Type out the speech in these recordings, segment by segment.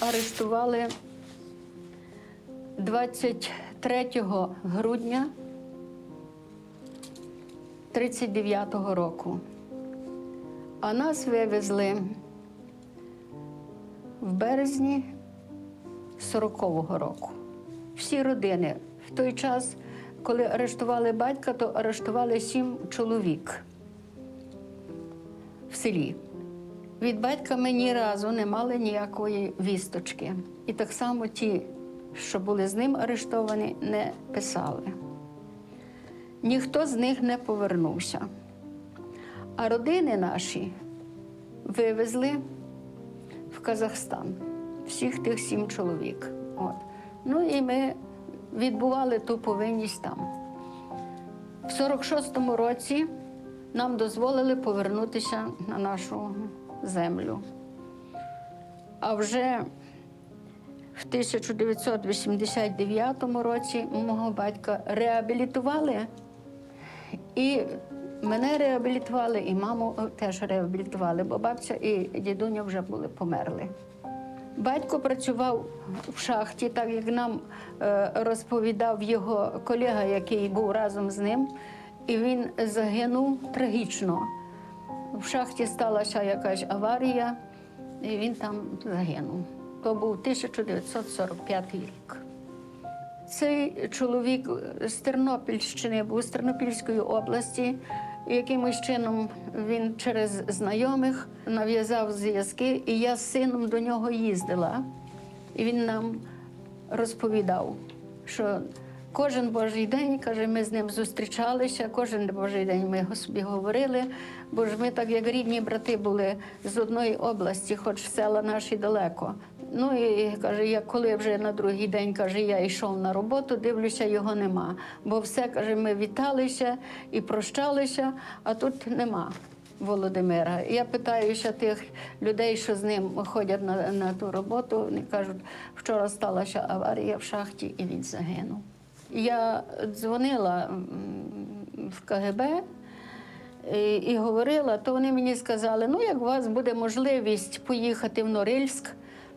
Арештували 23 грудня 39-го року. А нас вивезли в березні 40-го року. Всі родини. В той час, коли арештували батька, то арештували сім чоловік в селі. Від батька ми ні разу не мали ніякої вісточки. І так само ті, що були з ним арештовані, не писали. Ніхто з них не повернувся. А родини наші вивезли в Казахстан всіх тих сім чоловік. От. Ну і ми відбували ту повинність там. В 46-му році нам дозволили повернутися на нашу землю. А вже в 1989 році мого батька реабілітували, і мене реабілітували, і маму теж реабілітували, бо бабця і дідуня вже були померли. Батько працював в шахті, так як нам е, розповідав його колега, який був разом з ним, і він загинув трагічно. В шахті сталася якась аварія, і він там загинув. То був 1945 рік. Цей чоловік з Тернопільщини був з Тернопільської області. Якимось чином він через знайомих нав'язав зв'язки, і я з сином до нього їздила. І він нам розповідав, що кожен божий день, каже, ми з ним зустрічалися, кожен божий день ми собі говорили, бо ж ми так як рідні брати були з одної області, хоч села наші далеко. Ну і каже, я коли вже на другий день каже, я йшов на роботу, дивлюся, його нема. Бо все каже, ми віталися і прощалися, а тут нема. Володимира. Я питаюся тих людей, що з ним ходять на, на ту роботу. Вони кажуть, вчора сталася аварія в шахті, і він загинув. Я дзвонила в КГБ і, і говорила, то вони мені сказали: ну, як у вас буде можливість поїхати в Норильськ,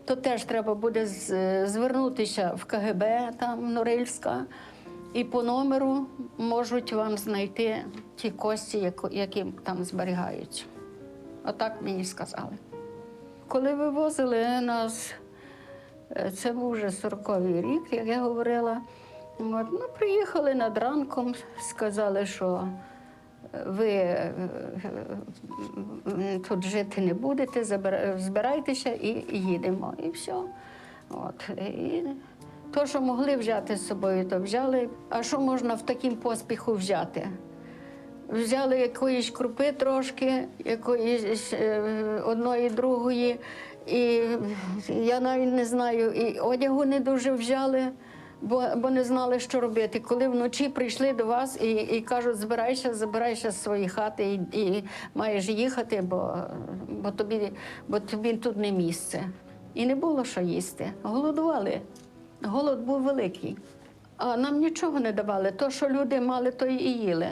то теж треба буде звернутися в КГБ там Норильська, і по номеру можуть вам знайти ті кості, які там зберігаються. Отак мені сказали. Коли вивозили нас Е, Це був вже 40-й рік, як я говорила. От, ну, приїхали над ранком, сказали, що ви е, е, тут жити не будете, збирайтеся і їдемо. І все. От. І то, що могли взяти з собою, то взяли. А що можна в таким поспіху взяти? Взяли якоїсь крупи трошки, якоїсь е, одної, другої. І я навіть не знаю, і одягу не дуже взяли, бо, бо не знали, що робити. Коли вночі прийшли до вас і, і кажуть, збирайся, забирайся з своєї хати і, і маєш їхати, бо, бо, тобі, бо тобі тут не місце. І не було що їсти. Голодували. Голод був великий. А нам нічого не давали. То, що люди мали, то і їли.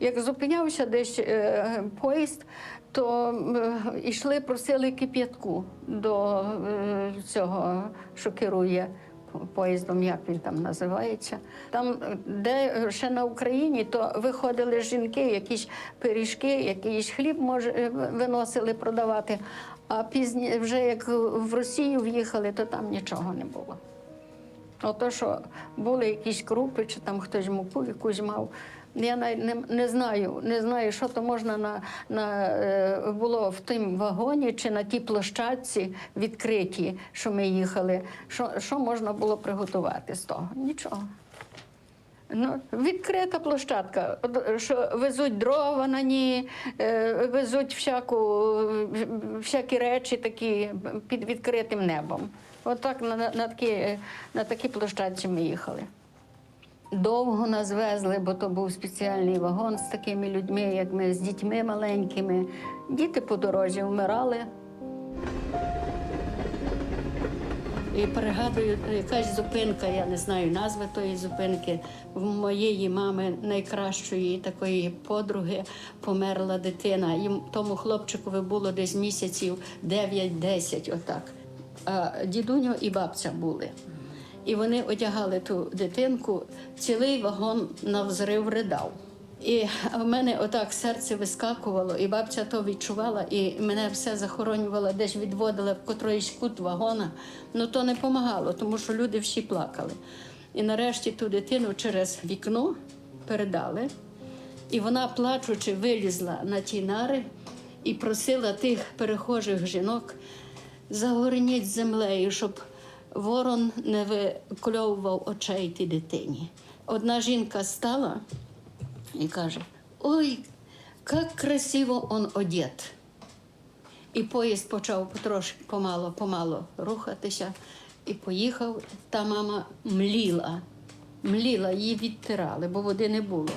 Як зупинявся десь е, поїзд, то е, йшли, просили кип'ятку до е, цього, що керує поїздом, як він там називається. Там, де ще на Україні, то виходили жінки, якісь пиріжки, якийсь хліб може, е, виносили продавати. А пізні, вже як в Росію в'їхали, то там нічого не було. Ото, що були якісь крупи, чи там хтось муку якусь мав. Я навіть не, не знаю, не знаю, що то можна на, на, е, було в тим вагоні чи на тій площадці відкритій, що ми їхали. Що, що можна було приготувати з того? Нічого. Ну, відкрита площадка, що везуть дрова на ній, е, везуть всяку, всякі речі такі під відкритим небом. Отак на, на, на, такі, на такій площадці ми їхали. Довго нас везли, бо то був спеціальний вагон з такими людьми, як ми, з дітьми маленькими. Діти по дорозі вмирали. І пригадую, якась зупинка, я не знаю назви тої зупинки. В моєї мами найкращої такої подруги померла дитина. Їм тому хлопчикові було десь місяців 9-10, отак. А дідуньо і бабця були. І вони одягали ту дитинку, цілий вагон на взрив ридав. І в мене отак серце вискакувало, і бабця то відчувала, і мене все захоронювала, десь відводила в котроїсь кут вагона. Ну то не допомагало, тому що люди всі плакали. І нарешті ту дитину через вікно передали, і вона, плачучи, вилізла на ті нари і просила тих перехожих жінок загорніть землею, щоб ворон не викльовував очей тій дитині. Одна жінка стала і каже: Ой, як красиво он одет. І поїзд почав потрошки помало, помало рухатися і поїхав. Та мама мліла, мліла, її відтирали, бо води не було.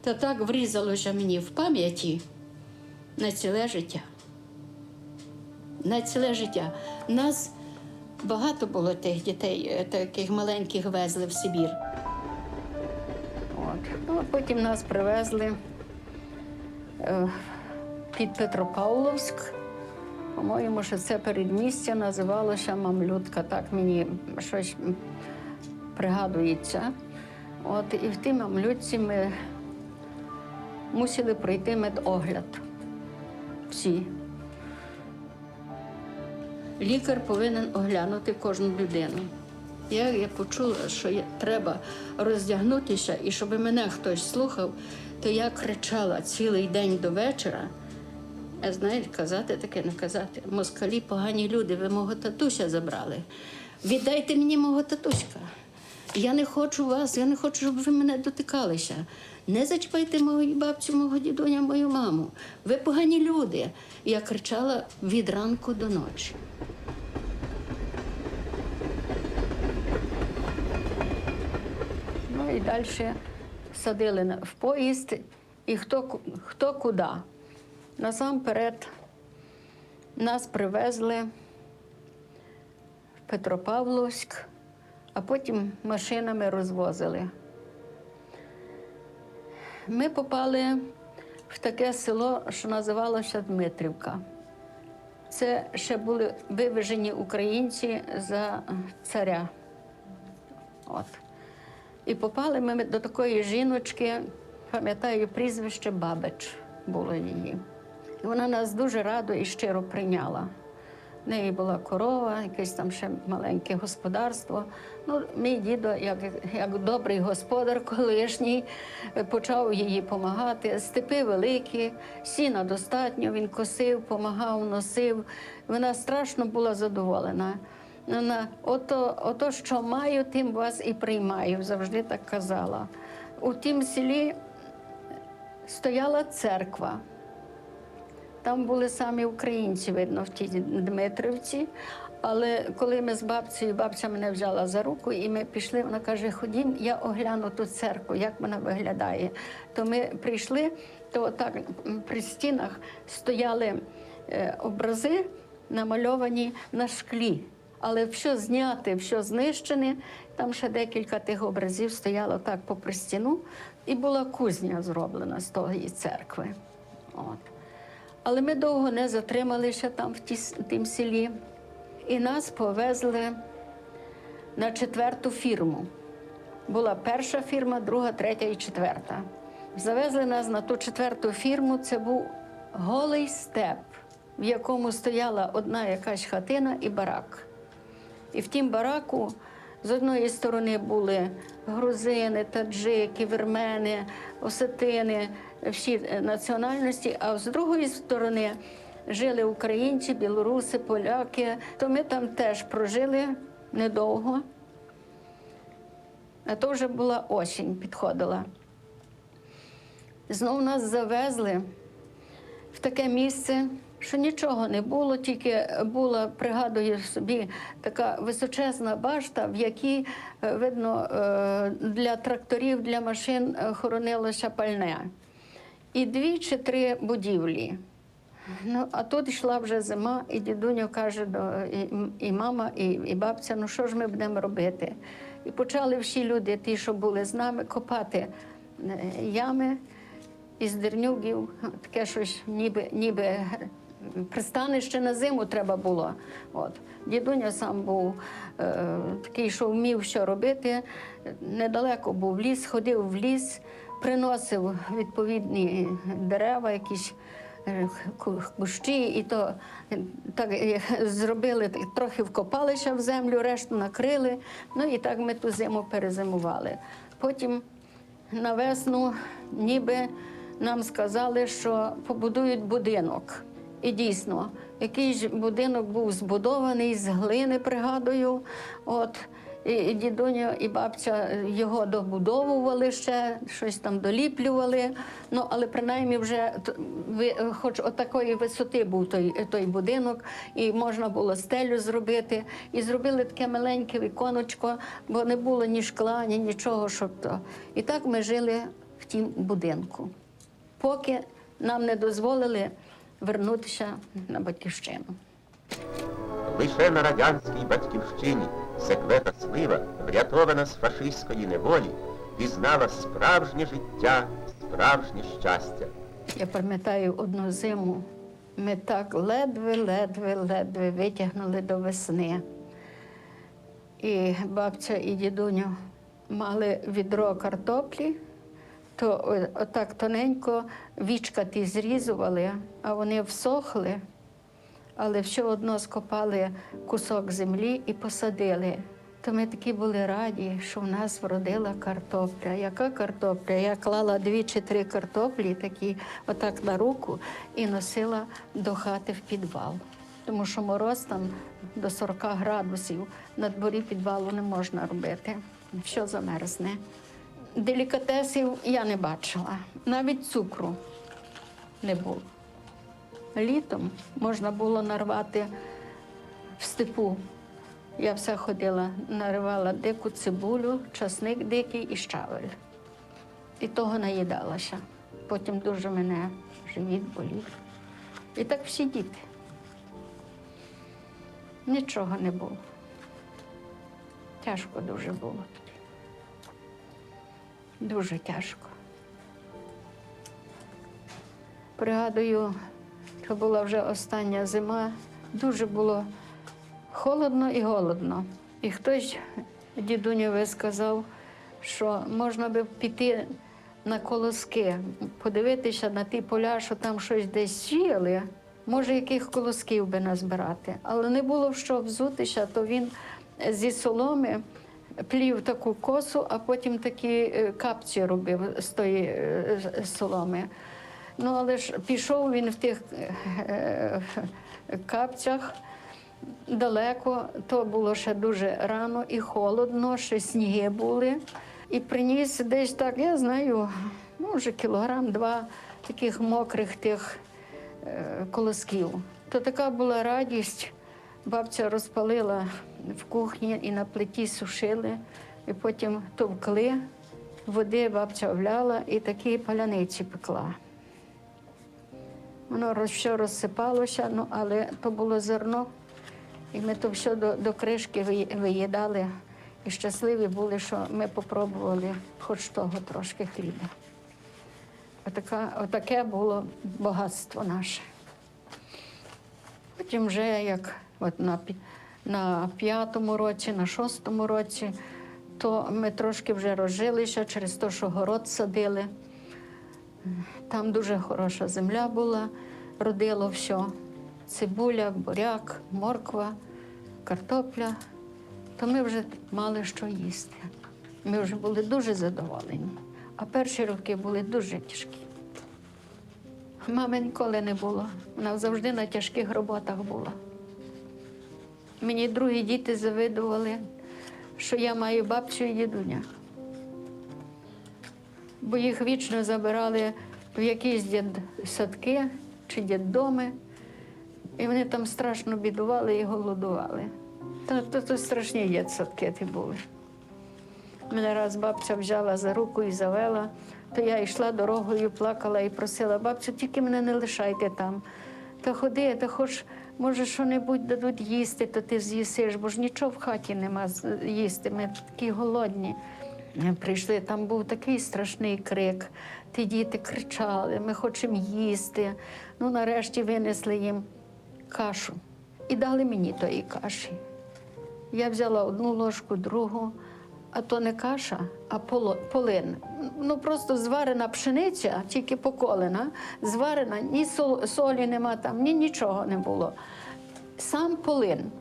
Та так врізалося мені в пам'яті на ціле життя. На ціле життя. Нас багато було тих дітей, е, таких маленьких везли в Сибір. От. Ну, а потім нас привезли е, під Петропавловськ. По-моєму, що це передмістя називалося Мамлютка. Так мені щось пригадується. От, і в тій мамлютці ми мусили пройти медогляд. Всі. Лікар повинен оглянути кожну людину. Я, я почула, що я, треба роздягнутися, і щоб мене хтось слухав, то я кричала цілий день до вечора. А знаєте, казати таке, не казати. Москалі погані люди, ви мого татуся забрали. Віддайте мені мого татуська. Я не хочу вас, я не хочу, щоб ви мене дотикалися. Не зачіпайте мою бабцю, мого дідуня, мою маму. Ви погані люди. Я кричала від ранку до ночі. Ну і далі садили в поїзд, і хто, хто куди. Насамперед нас привезли в Петропавловськ, а потім машинами розвозили. Ми попали в таке село, що називалося Дмитрівка. Це ще були вивезені українці за царя. От. І попали ми до такої жіночки, пам'ятаю, прізвище Бабич було її. І вона нас дуже радо і щиро прийняла. В неї була корова, якесь там ще маленьке господарство. Ну, мій дідо, як, як добрий господар колишній, почав їй допомагати. Степи великі, сіна достатньо, він косив, допомагав, носив. Вона страшно була задоволена. Вона, ото, ото, що маю, тим вас і приймаю, завжди так казала. У тім селі стояла церква. Там були самі українці, видно, в тій Дмитрівці. Але коли ми з бабцею, бабця мене взяла за руку, і ми пішли, вона каже: Ходім, я огляну ту церкву, як вона виглядає. То ми прийшли, то отак при стінах стояли е, образи, намальовані на шклі. Але все зняте, все знищене. Там ще декілька тих образів стояло так попри стіну, і була кузня зроблена з тої церкви. От. Але ми довго не затрималися там в ті, тім селі. І нас повезли на четверту фірму. Була перша фірма, друга, третя і четверта. Завезли нас на ту четверту фірму. Це був голий степ, в якому стояла одна якась хатина і барак. І в тім бараку з одної сторони були грузини, таджики, вірмени, осетини, всі е, національності, а з другої сторони жили українці, білоруси, поляки. То ми там теж прожили недовго. А то вже була осінь, підходила. Знов нас завезли в таке місце, що нічого не було, тільки була, пригадую собі, така височезна башта, в якій, е, видно, е, для тракторів, для машин хоронилося пальне. І дві чи три будівлі. Ну, а тут йшла вже зима, і дідуню каже і, і мама, і, і бабця, ну що ж ми будемо робити? І почали всі люди, ті, що були з нами, копати е, ями із дернюгів, таке щось, ніби, ніби пристанище на зиму треба було. От. Дідуня сам був е, такий, що вмів що робити. Недалеко був ліс, ходив в ліс, приносив відповідні дерева, якісь е, кущі, і то е, так е, зробили, трохи вкопалися в землю, решту накрили. Ну і так ми ту зиму перезимували. Потім на весну ніби нам сказали, що побудують будинок. І дійсно, якийсь будинок був збудований з глини, пригадую. От. І, дідуня, і бабця його добудовували ще, щось там доліплювали. Ну, але принаймні вже ви- хоч отакої висоти був той, той будинок, і можна було стелю зробити. І зробили таке маленьке віконечко, бо не було ні шкла, ні нічого, щоб то. І так ми жили в тім будинку, поки нам не дозволили вернутися на батьківщину. Лише на радянській батьківщині секлета Слива, врятована з фашистської неволі, пізнала справжнє життя, справжнє щастя. Я пам'ятаю одну зиму. Ми так ледве, ледве, ледве витягнули до весни. І бабця і дідуню мали відро картоплі, то отак тоненько вічка ті зрізували, а вони всохли, але все одно скопали кусок землі і посадили. То ми такі були раді, що в нас вродила картопля. Яка картопля? Я клала дві чи три картоплі, такі отак на руку, і носила до хати в підвал. Тому що мороз там до 40 градусів, на дворі підвалу не можна робити. Все замерзне. Делікатесів я не бачила, навіть цукру не було. Літом можна було нарвати в степу. Я все ходила, наривала дику цибулю, часник дикий і щавель. І того наїдалася. Потім дуже мене живіт болів. І так всі діти. Нічого не було. Тяжко дуже було тоді. Дуже тяжко. Пригадую, що була вже остання зима, дуже було холодно і голодно. І хтось дідунєві сказав, що можна би піти на колоски, подивитися на ті поля, що там щось десь сіяли. може, яких колосків би назбирати. Але не було в що взутися, то він зі соломи плів таку косу, а потім такі е, капці робив з тої е, соломи. Ну, але ж пішов він в тих е, капцях далеко, то було ще дуже рано і холодно, ще сніги були. І приніс десь так, я знаю, може кілограм два таких мокрих тих е, колосків. То така була радість. Бабця розпалила в кухні і на плиті сушили, і потім товкли, води бабця вляла і такі паляниці пекла. Воно все розсипалося, ну, але то було зерно, і ми то все до, до кришки виї- виїдали. І щасливі були, що ми попробували хоч того трошки хліба. Отака, отаке було багатство наше. Потім вже як от на, на п'ятому році, на шостому році, то ми трошки вже розжилися через те, що город садили. Там дуже хороша земля була, родило все. Цибуля, буряк, морква, картопля. То ми вже мали що їсти. Ми вже були дуже задоволені. А перші роки були дуже тяжкі. Мами ніколи не було. Вона завжди на тяжких роботах була. Мені другі діти завидували, що я маю бабцю і дідуня. Бо їх вічно забирали в якісь дитсадки чи дитдоми, і вони там страшно бідували і голодували. То страшні дитсадки ті були. Мене раз бабця взяла за руку і завела, то я йшла дорогою, плакала і просила, бабцю, тільки мене не лишайте там. Та ходи, та хоч, може, що-небудь дадуть їсти, то ти з'їсиш, бо ж нічого в хаті нема їсти. Ми такі голодні. Прийшли, там був такий страшний крик. Ті діти кричали, ми хочемо їсти. Ну, нарешті винесли їм кашу і дали мені тої каші. Я взяла одну ложку, другу, а то не каша, а полин. Ну просто зварена пшениця, тільки поколена, зварена, ні солі нема там, ні нічого не було. Сам полин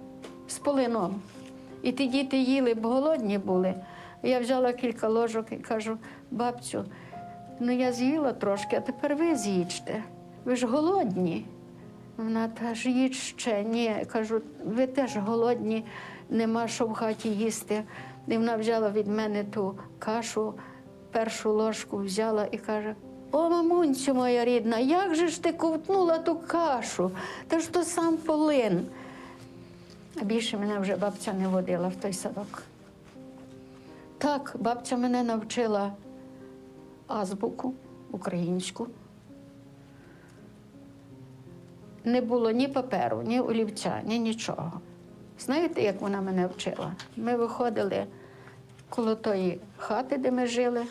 з полином. І ті діти їли, бо голодні були. Я взяла кілька ложок і кажу, бабцю, ну я з'їла трошки, а тепер ви з'їжте. Ви ж голодні. Вона каже, їдь ще. Ні, кажу, ви теж голодні, нема що в хаті їсти. І вона взяла від мене ту кашу, першу ложку взяла і каже: О, мамунцю моя рідна, як же ж ти ковтнула ту кашу? Та ж то сам полин. А більше мене вже бабця не водила в той садок. Так, бабця мене навчила азбуку українську. Не було ні паперу, ні олівця, ні нічого. Знаєте, як вона мене вчила? Ми виходили коло тої хати, де ми жили,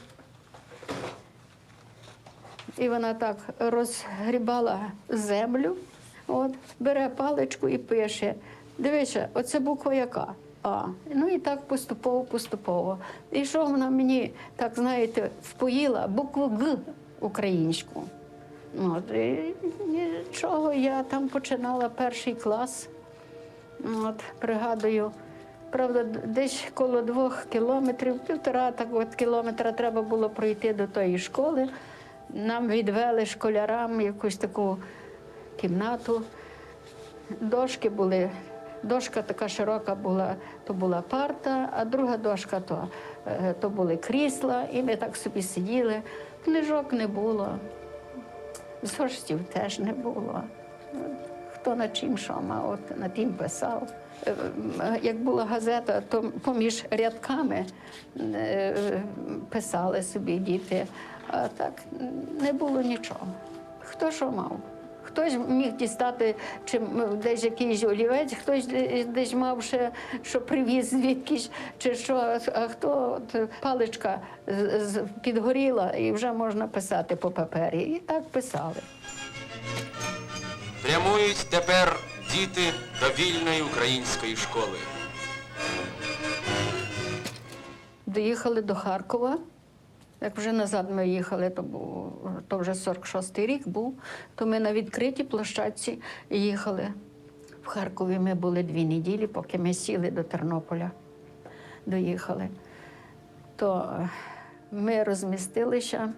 і вона так розгрібала землю, от, бере паличку і пише: дивися, оце буква яка? А. Ну і так поступово, поступово. І що вона мені, так знаєте, впоїла букву Г українську. От, і нічого, я там починала перший клас. От, пригадую, правда, десь коло двох кілометрів, півтора так от кілометра треба було пройти до тої школи. Нам відвели школярам якусь таку кімнату. Дошки були. Дошка така широка була, то була парта, а друга дошка то, е, то були крісла, і ми так собі сиділи. Книжок не було, зошитів теж не було. Хто на чим що мав, на тим писав. Е, Як була газета, то поміж рядками е, писали собі діти, а так не було нічого. Хто що мав? Хтось міг дістати чи десь якийсь олівець, хтось десь мав ще, що привіз звідкись, чи що, а хто от, паличка підгоріла і вже можна писати по папері. І так писали. Прямують тепер діти до вільної української школи. Доїхали до Харкова. Як вже назад ми їхали, то був то вже 46-й рік був, то ми на відкритій площадці їхали. В Харкові ми були дві неділі, поки ми сіли до Тернополя, доїхали. То е, ми розмістилися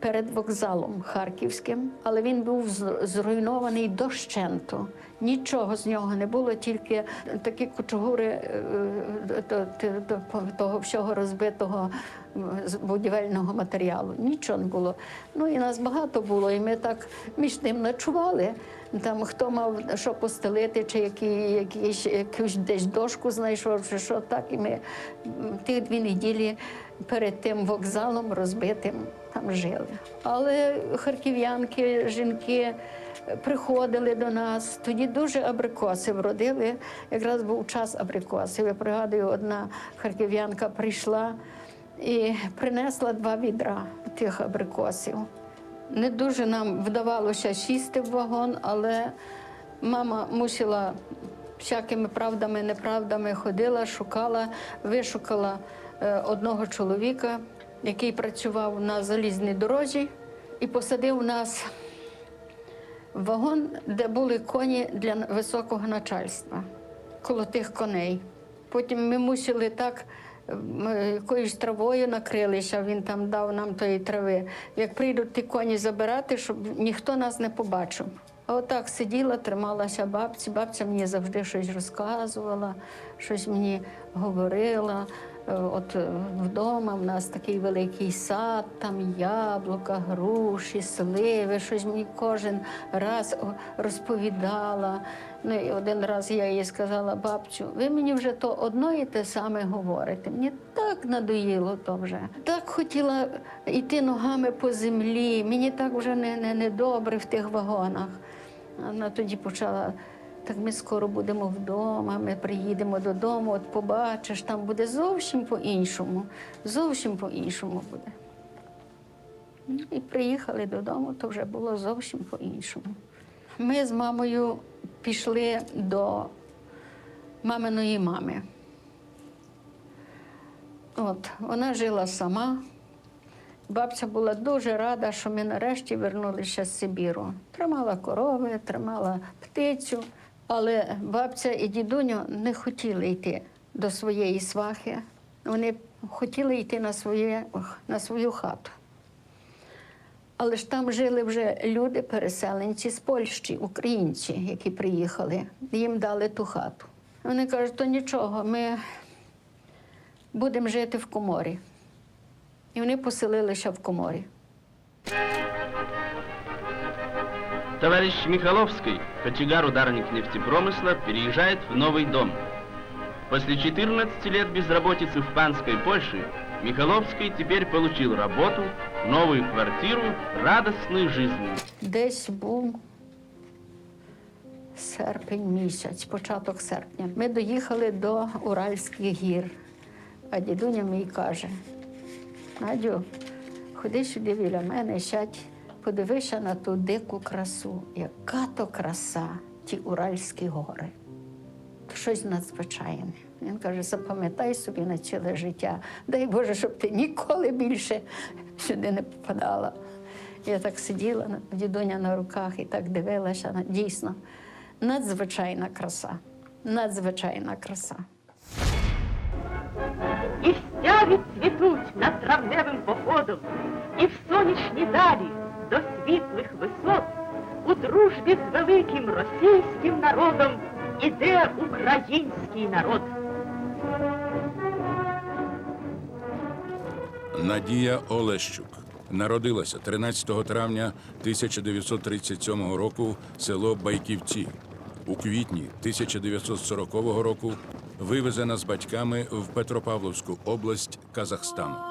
перед вокзалом харківським, але він був зруйнований дощенту. Нічого з нього не було, тільки такі кучугури е, до- до- до того всього розбитого будівельного матеріалу. Нічого не було. Ну і нас багато було, і ми так між тим ночували. Там хто мав що постелити, чи які, якісь, якусь десь дошку знайшов, чи що так. І ми м, ті дві неділі перед тим вокзалом розбитим там жили. Але харків'янки, жінки приходили до нас. Тоді дуже абрикоси вродили. Якраз був час абрикосів. Я пригадую, одна харків'янка прийшла і принесла два відра тих абрикосів. Не дуже нам вдавалося сісти в вагон, але мама мусила всякими правдами, неправдами ходила, шукала, вишукала одного чоловіка, який працював на залізній дорозі, і посадив нас в вагон, де були коні для високого начальства, коло тих коней. Потім ми мусили так м, якоюсь травою накрилися, він там дав нам тої трави. Як прийдуть ті коні забирати, щоб ніхто нас не побачив. А отак сиділа, трималася бабці. Бабця мені завжди щось розказувала, щось мені говорила. Е, От е, вдома в нас такий великий сад, там яблука, груші, сливи, щось мені кожен раз розповідала. Ну і один раз я їй сказала, бабцю, ви мені вже то одно і те саме говорите. Мені так надоїло то вже. Так хотіла йти ногами по землі. Мені так вже не, не, не добре в тих вагонах. Вона тоді почала. Так ми скоро будемо вдома, ми приїдемо додому, от побачиш, там буде зовсім по-іншому. Зовсім по-іншому буде. Ну, І приїхали додому, то вже було зовсім по-іншому. Ми з мамою пішли до маминої мами. От, вона жила сама. Бабця була дуже рада, що ми нарешті вернулися з Сибіру. Тримала корови, тримала птицю, але бабця і дідуню не хотіли йти до своєї свахи. Вони хотіли йти на, своє, на свою хату. Але ж там жили вже люди, переселенці з Польщі, українці, які приїхали. Їм дали ту хату. Вони кажуть, то нічого, ми будемо жити в коморі. І вони поселилися в коморі. Товарищ Михаловский, кочегар-ударник нефтепромысла, переезжает в новый дом. После 14 лет безработицы в панской Польше Михаловский теперь получил работу, новую квартиру, радостную жизнь. Десь був серпень місяць, початок серпня. Ми доїхали до Уральських гір. А дідуня мій каже: Надю, ходи сюди біля мене, сядь, подивися на ту дику красу. Яка то краса, ті Уральські гори. Щось надзвичайне. Він каже, запам'ятай собі на ціле життя. Дай Боже, щоб ти ніколи більше сюди не попадала. Я так сиділа, дідуня на руках і так дивилася. Дійсно, надзвичайна краса. Надзвичайна краса. І стяги цвітуть над травневим походом, і в сонячні далі до світлих висот у дружбі з великим російським народом іде український народ. Надія Олещук народилася 13 травня 1937 року село Байківці. У квітні 1940 року вивезена з батьками в Петропавловську область Казахстану.